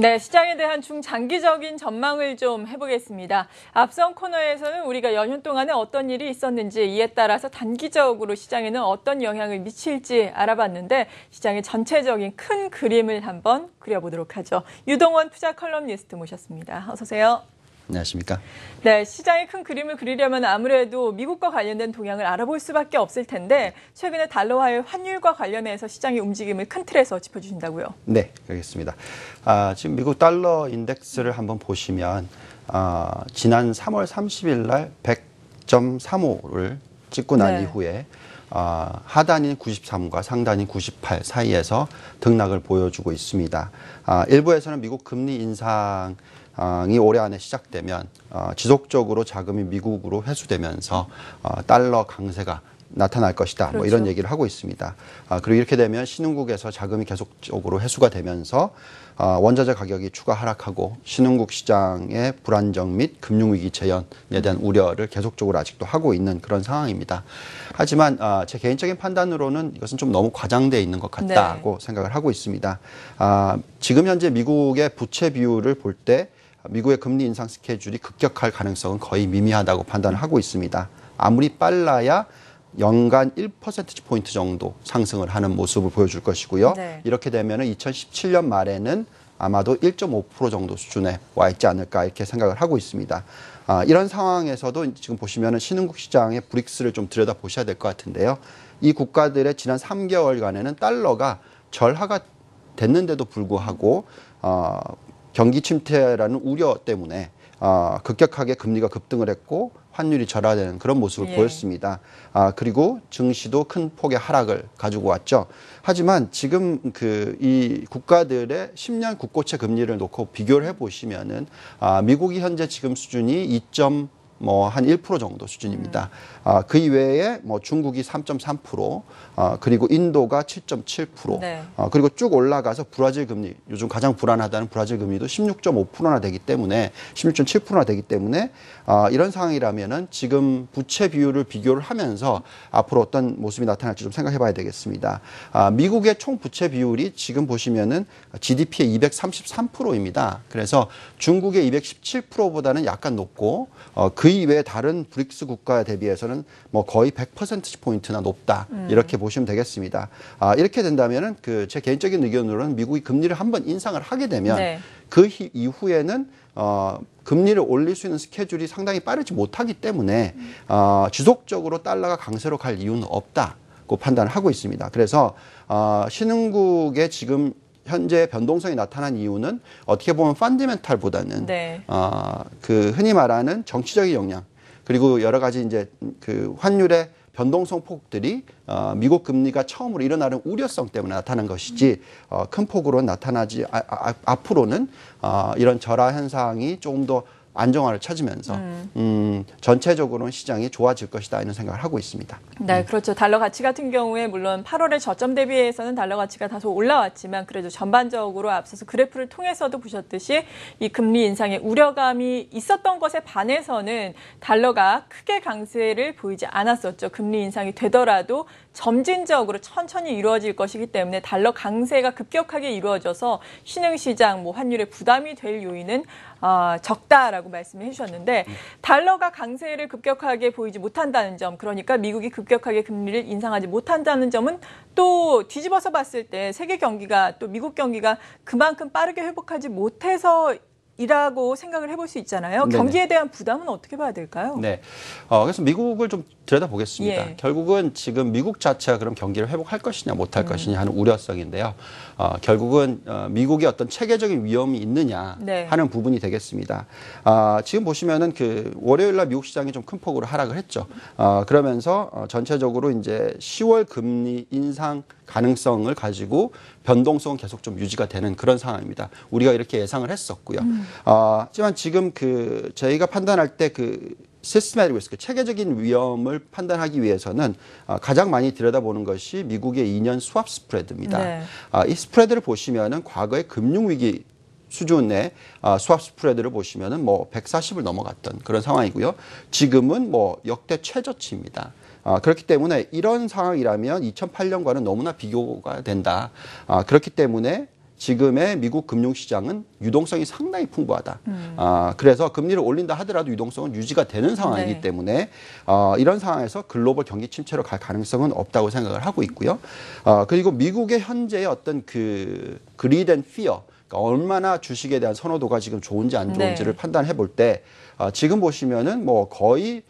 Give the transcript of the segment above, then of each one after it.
네, 시장에 대한 중장기적인 전망을 좀 해보겠습니다. 앞선 코너에서는 우리가 연휴 동안에 어떤 일이 있었는지 이에 따라서 단기적으로 시장에는 어떤 영향을 미칠지 알아봤는데 시장의 전체적인 큰 그림을 한번 그려보도록 하죠. 유동원 투자 컬럼니스트 모셨습니다. 어서 오세요. 안녕하십니까? 네, 시장의 큰 그림을 그리려면 아무래도 미국과 관련된 동향을 알아볼 수밖에 없을 텐데 최근에 달러화의 환율과 관련해서 시장의 움직임을 큰 틀에서 짚어주신다고요? 네, 알겠습니다. 아, 지금 미국 달러 인덱스를 한번 보시면 아, 지난 3월 30일 날 100.35를 찍고 난 네. 이후에 아, 하단인 93과 상단인 98 사이에서 등락을 보여주고 있습니다. 아, 일부에서는 미국 금리 인상 이 올해 안에 시작되면 어, 지속적으로 자금이 미국으로 회수되면서 어, 달러 강세가 나타날 것이다. 뭐 이런 그렇죠. 얘기를 하고 있습니다. 아, 그리고 이렇게 되면 신흥국에서 자금이 계속적으로 회수가 되면서 어, 원자재 가격이 추가 하락하고 신흥국 시장의 불안정 및 금융위기 재현에 대한 우려를 계속적으로 아직도 하고 있는 그런 상황입니다. 하지만 아, 제 개인적인 판단으로는 이것은 좀 너무 과장돼 있는 것 같다고 생각을 하고 있습니다. 아, 지금 현재 미국의 부채 비율을 볼때 미국의 금리 인상 스케줄이 급격할 가능성은 거의 미미하다고 판단을 하고 있습니다. 아무리 빨라야 연간 1%포인트 포인트 정도 상승을 하는 모습을 보여줄 것이고요. 네. 이렇게 되면 2017년 말에는 아마도 1.5% 정도 수준에 와 있지 않을까 이렇게 생각을 하고 있습니다. 아, 이런 상황에서도 지금 보시면 신흥국 시장의 브릭스를 좀 들여다 보셔야 될 것 같은데요. 이 국가들의 지난 3개월간에는 달러가 절하가 됐는데도 불구하고 어, 경기 침체라는 우려 때문에 어, 급격하게 금리가 급등을 했고 환율이 절하되는 그런 모습을 예. 보였습니다. 아, 그리고 증시도 큰 폭의 하락을 가지고 왔죠. 하지만 지금 그 이 국가들의 10년 국고채 금리를 놓고 비교를 해 보시면은 아, 미국이 현재 지금 수준이 2. 뭐 한 1% 정도 수준입니다. 아, 그 이외에 뭐 중국이 3.3%, 아, 그리고 인도가 7.7%, 네. 어, 그리고 쭉 올라가서 브라질 금리, 요즘 가장 불안하다는 브라질 금리도 16.5%나 되기 때문에 16.7%나 되기 때문에 어, 이런 상황이라면은 지금 부채 비율을 비교를 하면서 앞으로 어떤 모습이 나타날지 좀 생각해 봐야 되겠습니다. 아, 미국의 총 부채 비율이 지금 보시면은 GDP의 233%입니다. 그래서 중국의 217%보다는 약간 높고 어, 그 이외에 다른 브릭스 국가 대비해서는 뭐 거의 100%포인트나 높다. 이렇게 보시면 되겠습니다. 아, 이렇게 된다면은 그 제 개인적인 의견으로는 미국이 금리를 한번 인상을 하게 되면 네. 그 히- 이후에는 어, 금리를 올릴 수 있는 스케줄이 상당히 빠르지 못하기 때문에 어, 지속적으로 달러가 강세로 갈 이유는 없다고 판단을 하고 있습니다. 그래서 어, 신흥국의 지금 현재 변동성이 나타난 이유는 어떻게 보면 펀디멘탈보다는 네. 어, 그 흔히 말하는 정치적인 영향 그리고 여러 가지 이제 그 환율의 변동성 폭들이 어, 미국 금리가 처음으로 일어나는 우려성 때문에 나타난 것이지 어, 큰 폭으로 나타나지 아, 아, 앞으로는 어, 이런 절하 현상이 조금 더 안정화를 찾으면서 음, 전체적으로는 시장이 좋아질 것이다 이런 생각을 하고 있습니다. 네, 그렇죠. 달러 가치 같은 경우에 물론 8월의 저점 대비해서는 달러 가치가 다소 올라왔지만 그래도 전반적으로 앞서서 그래프를 통해서도 보셨듯이 이 금리 인상의 우려감이 있었던 것에 반해서는 달러가 크게 강세를 보이지 않았었죠. 금리 인상이 되더라도 점진적으로 천천히 이루어질 것이기 때문에 달러 강세가 급격하게 이루어져서 신흥시장 뭐 환율에 부담이 될 요인은 아, 적다라고 말씀해 주셨는데 달러가 강세를 급격하게 보이지 못한다는 점 그러니까 미국이 급격하게 금리를 인상하지 못한다는 점은 또 뒤집어서 봤을 때 세계 경기가 또 미국 경기가 그만큼 빠르게 회복하지 못해서 이라고 생각을 해볼 수 있잖아요. 경기에 대한 부담은 어떻게 봐야 될까요? 네. 어, 그래서 미국을 좀 들여다보겠습니다. 예. 결국은 지금 미국 자체가 그럼 경기를 회복할 것이냐 못할 것이냐 하는 우려성인데요. 어, 결국은 어, 미국의 어떤 체계적인 위험이 있느냐 네. 하는 부분이 되겠습니다. 아, 지금 보시면은 그 월요일 날 미국 시장이 좀 큰 폭으로 하락을 했죠. 어, 그러면서 어, 전체적으로 이제 10월 금리 인상 가능성을 가지고 변동성은 계속 좀 유지가 되는 그런 상황입니다. 우리가 이렇게 예상을 했었고요. 어, 하지만 지금 그 저희가 판단할 때그 시스테마틱 리스크, 체계적인 위험을 판단하기 위해서는 어, 가장 많이 들여다보는 것이 미국의 2년 수합 스프레드입니다. 네. 아, 이 스프레드를 보시면은 과거의 금융위기 수준의 아, 수합 스프레드를 보시면은 뭐 140을 넘어갔던 그런 상황이고요. 지금은 뭐 역대 최저치입니다. 아, 그렇기 때문에 이런 상황이라면 2008년과는 너무나 비교가 된다. 아, 그렇기 때문에 지금의 미국 금융시장은 유동성이 상당히 풍부하다. 아, 그래서 금리를 올린다 하더라도 유동성은 유지가 되는 상황이기 네. 때문에 어, 이런 상황에서 글로벌 경기 침체로 갈 가능성은 없다고 생각을 하고 있고요. 어, 그리고 미국의 현재의 어떤 그 그리드 앤 피어 그러니까 얼마나 주식에 대한 선호도가 지금 좋은지 안 좋은지를 네. 판단해 볼 때 어, 지금 보시면은 뭐 거의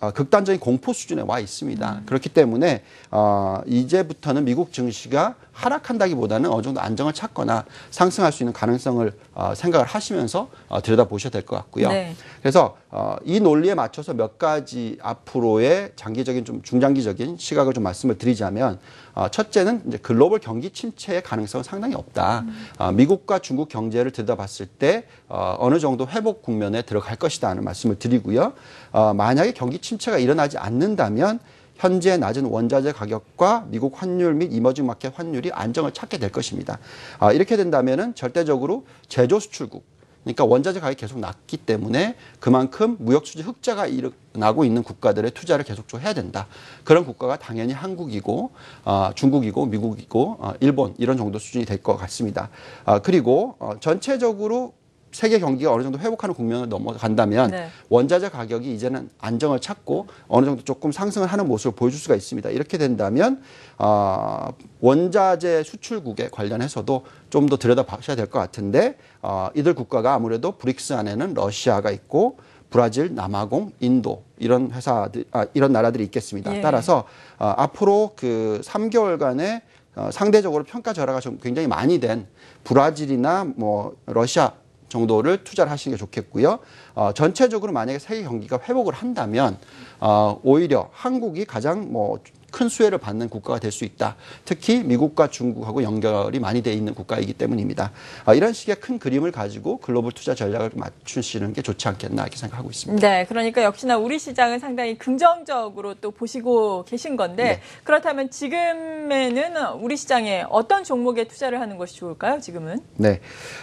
아, 극단적인 공포 수준에 와 있습니다. 그렇기 때문에 어, 이제부터는 미국 증시가 하락한다기보다는 어느 정도 안정을 찾거나 상승할 수 있는 가능성을 어, 생각을 하시면서 어, 들여다 보셔야 될 것 같고요. 네. 그래서 어, 이 논리에 맞춰서 몇 가지 앞으로의 장기적인 좀 중장기적인 시각을 좀 말씀을 드리자면 어, 첫째는 이제 글로벌 경기 침체의 가능성은 상당히 없다. 어, 미국과 중국 경제를 들여다봤을 때 어, 어느 정도 회복 국면에 들어갈 것이다는 말씀을 드리고요. 어, 만약에 경기 침체가 일어나지 않는다면 현재 낮은 원자재 가격과 미국 환율 및 이머징 마켓 환율이 안정을 찾게 될 것입니다. 아, 이렇게 된다면은 절대적으로 제조 수출국 그러니까 원자재 가격이 계속 낮기 때문에 그만큼 무역 수지 흑자가 일어나고 있는 국가들의 투자를 계속적으로 해야 된다. 그런 국가가 당연히 한국이고 어, 중국이고 미국이고 어, 일본 이런 정도 수준이 될 것 같습니다. 아, 그리고 어, 전체적으로 세계 경기가 어느 정도 회복하는 국면을 넘어간다면 네. 원자재 가격이 이제는 안정을 찾고 어느 정도 조금 상승을 하는 모습을 보여줄 수가 있습니다. 이렇게 된다면 어, 원자재 수출국에 관련해서도 좀 더 들여다보셔야 될 것 같은데 어, 이들 국가가 아무래도 브릭스 안에는 러시아가 있고 브라질, 남아공, 인도 이런 회사들 아, 이런 나라들이 있겠습니다. 예. 따라서 어, 앞으로 그 3개월간의 어, 상대적으로 평가 절하가 좀 굉장히 많이 된 브라질이나 뭐 러시아 정도를 투자를 하시는 게 좋겠고요. 어, 전체적으로 만약에 세계 경기가 회복을 한다면 어, 오히려 한국이 가장 뭐 큰 수혜를 받는 국가가 될 수 있다. 특히 미국과 중국하고 연결이 많이 돼 있는 국가이기 때문입니다. 아, 이런 식의 큰 그림을 가지고 글로벌 투자 전략을 맞추시는 게 좋지 않겠나 이렇게 생각하고 있습니다. 네, 그러니까 역시나 우리 시장은 상당히 긍정적으로 또 보시고 계신 건데 네. 그렇다면 지금에는 우리 시장에 어떤 종목에 투자를 하는 것이 좋을까요? 지금은? 네.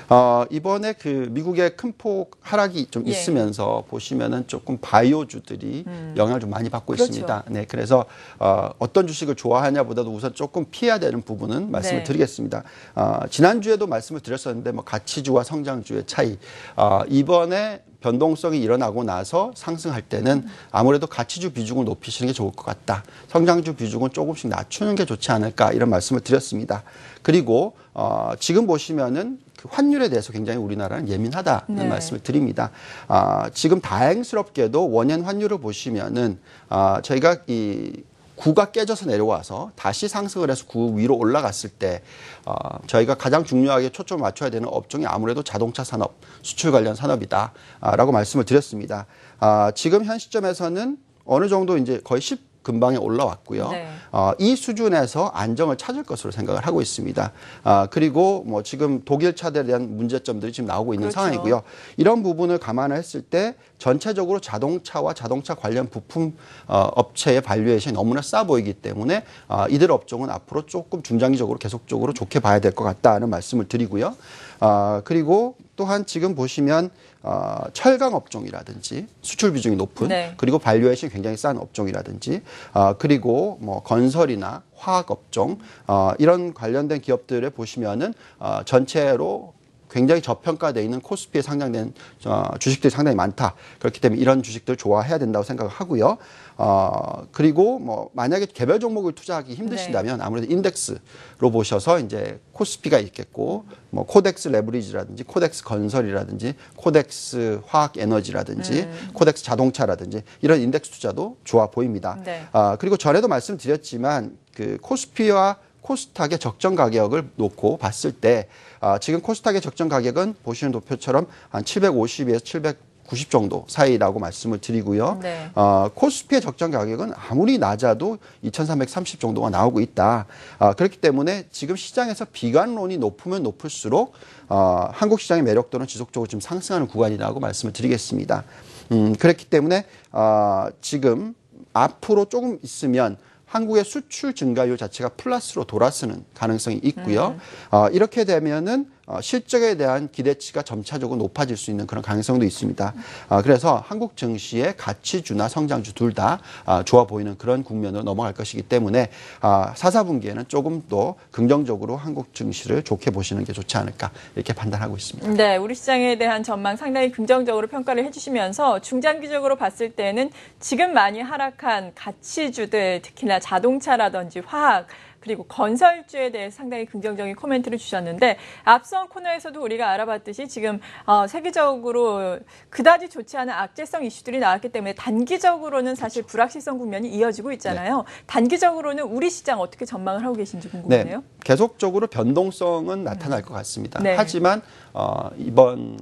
어, 이번에 그 미국의 큰 폭 하락이 좀 예. 있으면서 보시면은 조금 바이오주들이 영향을 좀 많이 받고 그렇죠. 있습니다. 네. 그래서 어, 어떤 주식을 좋아하냐보다도 우선 조금 피해야 되는 부분은 말씀을 네. 드리겠습니다. 어, 지난주에도 말씀을 드렸었는데 뭐 가치주와 성장주의 차이. 어, 이번에 변동성이 일어나고 나서 상승할 때는 아무래도 가치주 비중을 높이시는 게 좋을 것 같다. 성장주 비중은 조금씩 낮추는 게 좋지 않을까 이런 말씀을 드렸습니다. 그리고 어, 지금 보시면은 그 환율에 대해서 굉장히 우리나라는 예민하다는 네. 말씀을 드립니다. 아, 지금 다행스럽게도 원연 환율을 보시면은 아, 저희가 이 구가 깨져서 내려와서 다시 상승을 해서 구 위로 올라갔을 때 어, 저희가 가장 중요하게 초점을 맞춰야 되는 업종이 아무래도 자동차 산업, 수출 관련 산업이다라고 말씀을 드렸습니다. 아, 지금 현 시점에서는 어느 정도 이제 거의 10 근방에 올라왔고요. 네. 어, 이 수준에서 안정을 찾을 것으로 생각을 하고 있습니다. 아, 그리고 뭐 지금 독일 차들에 대한 문제점들이 지금 나오고 있는 그렇죠. 상황이고요. 이런 부분을 감안을 했을 때 전체적으로 자동차와 자동차 관련 부품 어, 업체의 발류에이션이 너무나 싸 보이기 때문에 어, 이들 업종은 앞으로 조금 중장기적으로 계속적으로 좋게 봐야 될 것 같다는 말씀을 드리고요. 아, 그리고 또한 지금 보시면 어, 철강 업종이라든지 수출 비중이 높은 네. 그리고 발류에이션이 굉장히 싼 업종이라든지 어, 그리고 뭐 건설이나 화학 업종 어, 이런 관련된 기업들에 보시면은 어, 전체로 굉장히 저평가되어 있는 코스피에 상장된 어, 주식들이 상당히 많다. 그렇기 때문에 이런 주식들 좋아해야 된다고 생각을 하고요. 어, 그리고 뭐 만약에 개별 종목을 투자하기 힘드신다면 아무래도 인덱스로 보셔서 이제 코스피가 있겠고 뭐 코덱스 레버리지라든지 코덱스 건설이라든지 코덱스 화학 에너지라든지 코덱스 자동차라든지 이런 인덱스 투자도 좋아 보입니다. 네. 아, 그리고 전에도 말씀드렸지만 그 코스피와 코스닥의 적정 가격을 놓고 봤을 때 아, 지금 코스닥의 적정 가격은 보시는 도표처럼 한 750에서 790 정도 사이라고 말씀을 드리고요. 네. 어, 코스피의 적정 가격은 아무리 낮아도 2,330 정도가 나오고 있다. 아, 그렇기 때문에 지금 시장에서 비관론이 높으면 높을수록 어, 한국 시장의 매력도는 지속적으로 지금 상승하는 구간이라고 말씀을 드리겠습니다. 음, 그렇기 때문에 어, 지금 앞으로 조금 있으면 한국의 수출 증가율 자체가 플러스로 돌아서는 가능성이 있고요. 어, 이렇게 되면은 어, 실적에 대한 기대치가 점차적으로 높아질 수 있는 그런 가능성도 있습니다. 아, 그래서 한국 증시의 가치주나 성장주 둘다 아, 좋아 보이는 그런 국면으로 넘어갈 것이기 때문에 아, 사사분기에는 조금 더 긍정적으로 한국 증시를 좋게 보시는 게 좋지 않을까 이렇게 판단하고 있습니다. 네, 우리 시장에 대한 전망 상당히 긍정적으로 평가를 해주시면서 중장기적으로 봤을 때는 지금 많이 하락한 가치주들, 특히나 자동차라든지 화학, 그리고 건설주에 대해 상당히 긍정적인 코멘트를 주셨는데 앞선 코너에서도 우리가 알아봤듯이 지금 어, 세계적으로 그다지 좋지 않은 악재성 이슈들이 나왔기 때문에 단기적으로는 사실 불확실성 국면이 이어지고 있잖아요. 단기적으로는 우리 시장 어떻게 전망을 하고 계신지 궁금하네요. 네, 계속적으로 변동성은 나타날 것 같습니다. 네. 하지만 어, 이번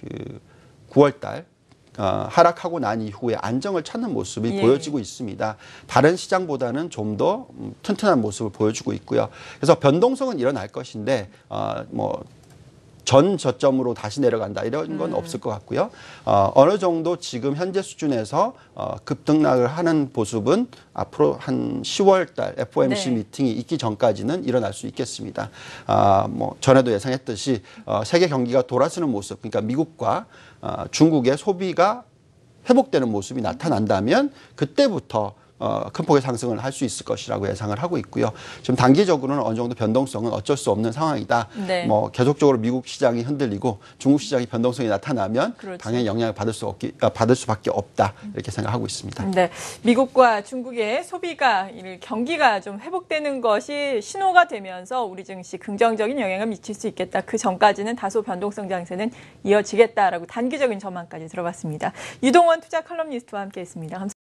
그 9월 달 어, 하락하고 난 이후에 안정을 찾는 모습이 예. 보여지고 있습니다. 다른 시장보다는 좀더 음, 튼튼한 모습을 보여주고 있고요. 그래서 변동성은 일어날 것인데 어, 뭐. 전 저점으로 다시 내려간다 이런 건 없을 것 같고요. 어, 어느 정도 지금 현재 수준에서 어, 급등락을 하는 모습은 앞으로 한 10월 달 FOMC 네. 미팅이 있기 전까지는 일어날 수 있겠습니다. 아, 뭐 전에도 예상했듯이 어, 세계 경기가 돌아서는 모습, 그러니까 미국과 어, 중국의 소비가 회복되는 모습이 나타난다면 그때부터 어, 큰 폭의 상승을 할 수 있을 것이라고 예상을 하고 있고요. 지금 단기적으로는 어느 정도 변동성은 어쩔 수 없는 상황이다. 네. 뭐 계속적으로 미국 시장이 흔들리고 중국 시장이 변동성이 나타나면 그렇죠. 당연히 영향을 받을 수 없기 아, 받을 수밖에 없다 이렇게 생각하고 있습니다. 네, 미국과 중국의 소비가 이 경기가 좀 회복되는 것이 신호가 되면서 우리 증시 긍정적인 영향을 미칠 수 있겠다. 그 전까지는 다소 변동성 장세는 이어지겠다라고 단기적인 전망까지 들어봤습니다. 유동원 투자 칼럼니스트와 함께했습니다. 감사합니다.